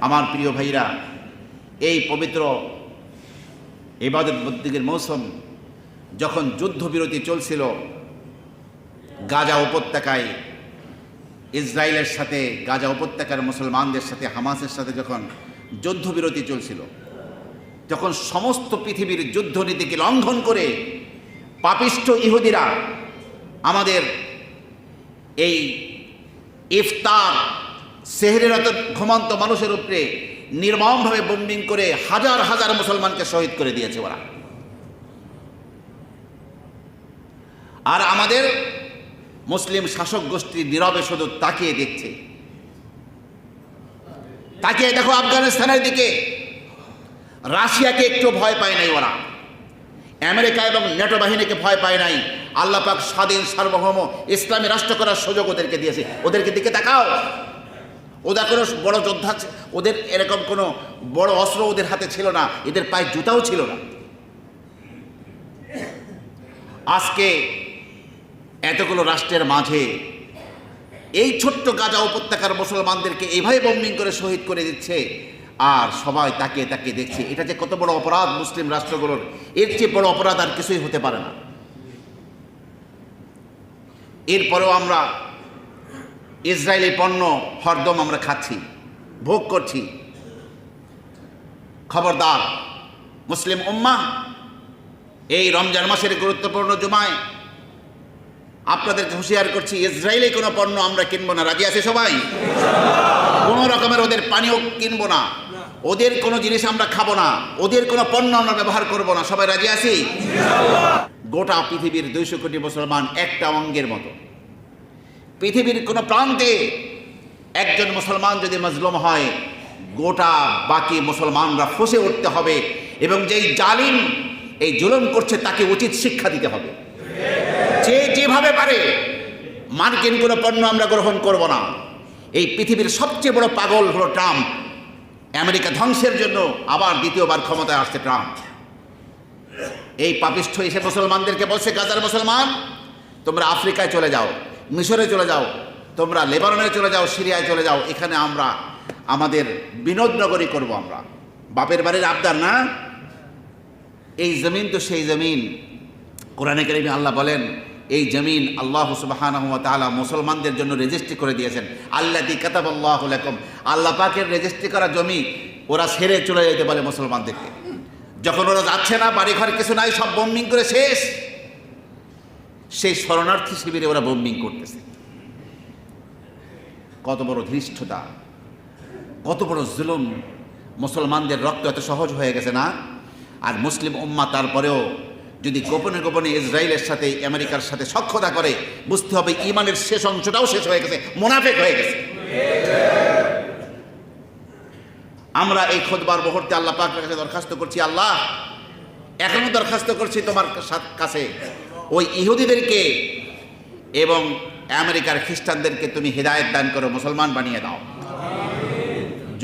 আমার প্রিয় ভাইরা, এই পবিত্র ইবাদত বদ্দিকের মৌসুম যখন যুদ্ধবিরতি চলছিল, গাজা উপত্যকায়, ইসরায়েলের সাথে, গাজা উপত্যকার মুসলমানদের সাথে, হামাসের সাথে যখন যুদ্ধবিরতি চলছিল, যখন সমস্ত পৃথিবীর যুদ্ধনীতিকে লঙ্ঘন করে পাপিষ্ঠ ইহুদিরা আমাদের এই ইফতার সেহরেরত ঘুমন্ত মানুষের উপরে নির্মমভাবে বোম্বিং করে হাজার হাজার মুসলমানকে শহীদ করে দিয়েছে ওরা। আর আমাদের মুসলিম শাসক গোষ্ঠী নীরবে শুধু তাকিয়ে দেখছে। তাকিয়ে দেখো আফগানিস্তানের দিকে। রাশিয়াকে একটু ভয় পায় নাই ওরা। আমেরিকা এবং নেটো বাহিনীকে ভয় পায় নাই। আল্লাহ পাক স্বাধীন সার্বভৌম ইসলামী রাষ্ট্র করার সুযোগ ওদেরকে দিয়েছে। ওদেরকে দিকে তাকাও। ওদের কোনো বড় যোদ্ধা ওদের এরকম কোনো বড় অস্ত্র ওদের হাতে ছিল না, এদের পায়ে জুতাও ছিল না। আজকে এতগুলো রাষ্ট্রের মাঝে এই ছোট্ট গাজা উপত্যকার মুসলমানদেরকে এইভাবে বম্বিং করে শহীদ করে দিচ্ছে, আর সবাই তাকিয়ে তাকিয়ে দেখছে, এটা যে কত বড় অপরাধ মুসলিম রাষ্ট্রগুলোর, এর চেয়ে বড় অপরাধ আর কিছুই হতে পারে না। এরপরেও আমরা ইসরায়েলি পণ্য, হরদম আমরা খাচ্ছি, ভোগ করছি। খবরদার, মুসলিম উম্মা এই রমজান মাসের গুরুত্বপূর্ণ জুমায়, আপনাদেরকে হুঁশিয়ার করছি, ইসরায়েলি কোনো পণ্য আমরা কিনবো না। রাজি আছে সবাই? কোনো রকমের ওদের পানীয় কিনবো না। ওদের কোনো জিনিস আমরা খাব না। ওদের কোনো পণ্য আমরা ব্যবহার করব না। সবাই রাজি আছি? গোটা পৃথিবীর দুইশো কোটি মুসলমান একটা অঙ্গের মতো। পৃথিবীর কোনো প্রান্তে একজন মুসলমান যদি মজলুম হয়, গোটা বাকি মুসলমানরা ফসে উঠতে হবে এবং যেই জালিম, এই জুলুম করছে তাকে উচিত শিক্ষা দিতে হবে। যে যেভাবে পারে, মার্কিন কোনো পণ্য আমরা গ্রহণ করব না। এই পৃথিবীর সবচেয়ে বড় পাগল হলো ট্রাম্প। আমেরিকা ধ্বংসের জন্য আবার দ্বিতীয়বার ক্ষমতায় আসছে ট্রাম্প। এই পাপিষ্ঠ এসে মুসলমানদেরকে বলছে, গাজার মুসলমান, তোমরা আফ্রিকায় চলে যাও। মিশরে চলে যাও, তোমরা লেবাননে চলে যাও, সিরিয়ায় চলে যাও, এখানে আমরা, আমাদের বিনোদ নগরী করব আমরা। বাপের বাড়ির আবদার না? এই জমিন তো সেই জমিন। কোরআনে কারিমে আল্লাহ বলেন, এই জমিন আল্লাহ সুবাহানহ তাআলা মুসলমানদের জন্য রেজিস্ট্রি করে দিয়েছেন। আল্লাহ দি কাতাব আল্লাহ আল্লাহ পাকের রেজিস্ট্রি করা জমি ওরা সেরে চলে যেতে বলে মুসলমানদেরকে। যখন ওরা যাচ্ছে না, বাড়িঘর কিছু নাই, সব বোম্বিং করে শেষ। সেই শরণার্থী শিবিরে ওরা বোম্বিং করতেছে। কত বড় ধৃষ্টতা, কত বড় জুলুম। মুসলমানদের রক্ত এত সহজ হয়ে গেছে না? আর মুসলিম উম্মা তারপরেও যদি গোপনে গোপনে ইসরায়েলের সাথে, আমেরিকার সাথে সক্ষতা করে, বুঝতে হবে ইমানের শেষ অংশটাও শেষ হয়ে গেছে, মোনাফেক হয়ে গেছে। আমরা এই খোদবার মুহূর্তে আল্লাহ পাকের কাছে দরখাস্ত করছি, আল্লাহ, এখনও দরখাস্ত করছি তোমার কাছে। ওই ইহুদিদেরকে এবং আমেরিকার খ্রিস্টানদেরকে তুমি হেদায়েত দান করো, মুসলমান বানিয়ে দাও।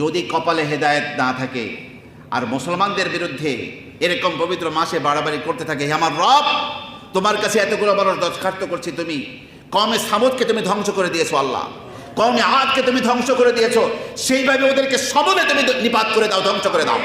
যদি কপালে হেদায়েত না থাকে আর মুসলমানদের বিরুদ্ধে এরকম পবিত্র মাসে বাড়াবাড়ি করতে থাকে, হে আমার রব, তোমার কাছে এতগুলো বড় দরখাস্ত করছি তুমি। কমে সামদকে তুমি ধ্বংস করে দিয়েছ আল্লাহ। কমে আদকে তুমি ধ্বংস করে দিয়েছ। সেইভাবে ওদেরকে সবলে তুমি নিপাত করে দাও, ধ্বংস করে দাও।